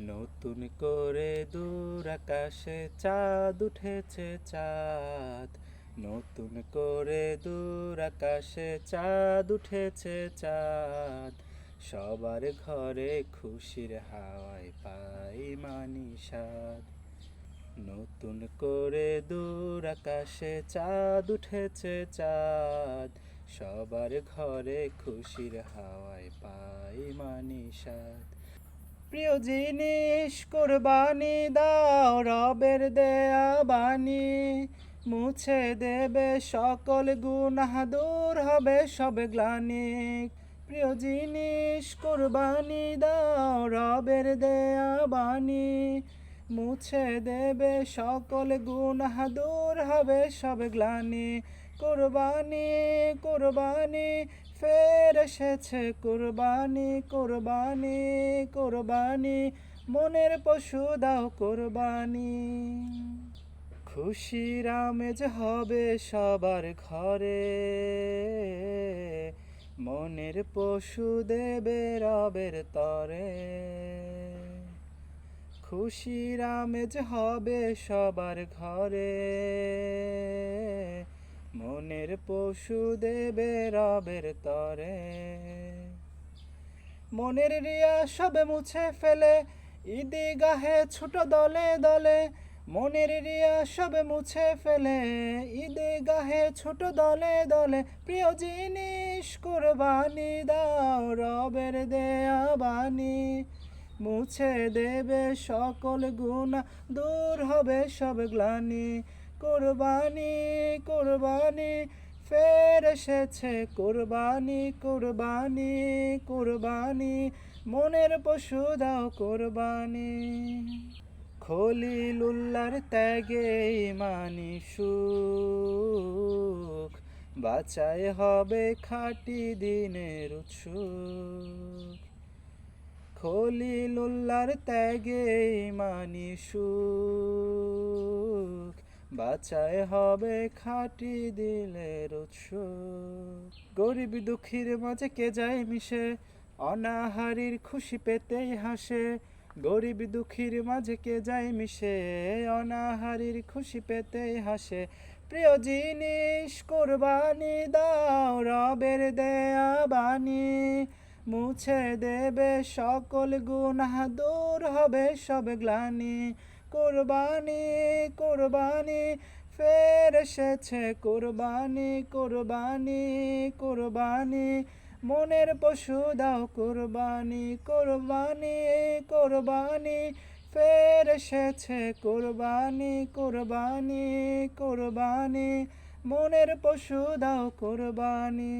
নতুন করে দূর আকাশে চাঁদ উঠেছে চাঁদ। নতুন করে দূর আকাশে চাঁদ উঠেছে চাঁদ। সবার ঘরে খুশির হাওয়ায় পাই মানি স্বাদ। নতুন করে দূর আকাশে চাঁদ উঠেছে চাঁদ। সবার ঘরে খুশির হাওয়ায় পাই মানি স্বাদ। প্রিয় জিনিস কোরবানি দাও, রবের দেয়া বাণী। মুছে দেবে সকল গুনাহ, দূর হবে সব গ্লানি। প্রিয় জিনিস কোরবানি দাও, রবের দেয়া বাণী। মুছে দেবে সকল গুনাহ, দূর হবে সব গ্লানি। কোরবানি কোরবানি, ফের এসেছে কোরবানি কোরবানি কোরবানি। মনের পশু দাও কোরবানি। খুশির আমেজ হবে সবার ঘরে। মনের পশু দেবে রবের তরে। খুশির আমেজ হবে সবার ঘরে। মনের পশু দেবে রবের তরে। মনের রিয়া সবে মুছে ফেলে ঈদে গাহে ছোট দলে দলে। মনের রিয়া সবে মুছে ফেলে ঈদে গাহে ছোট দলে দলে। প্রিয় জিনিস কোরবানি দাও রবের দেয়া বাণী। মুছে দেবে সকল গুণা দূর হবে সব গ্লানি। কোরবানি কোরবানি, ফের এসেছে কোরবানি কোরবানি কোরবানি, মনের পশু দাও কোরবানি। খলিলুল্লার ত্যাগে মানি সুখ বাঁচায় হবে খাটি দিনের উৎসুক। খলিলুল্লার ত্যাগে মানি সুখ বাঁচায় হবে খাটি দিলের উৎস। গরিব দুঃখীর মাঝে কে যায় মিশে? অনাহারির খুশি পেতেই হাসে। গরিব দুঃখীর মাঝে কে যায় মিশে? অনাহারির খুশি পেতেই হাসে। প্রিয় জিনিস কোরবানি, দাও রবের দেয়া বাণী। মুছে দেবে সকল গুনাহ, দূর হবে সব গ্লানি। কোরবানি কোরবানি, ফের এসেছে কোরবানি কোরবানি কোরবানি। মনের পশু দাও কোরবানি কোরবানি কোরবানি। ফের এসেছে কোরবানি কোরবানি কোরবানি। মনের পশু দাও কোরবানি।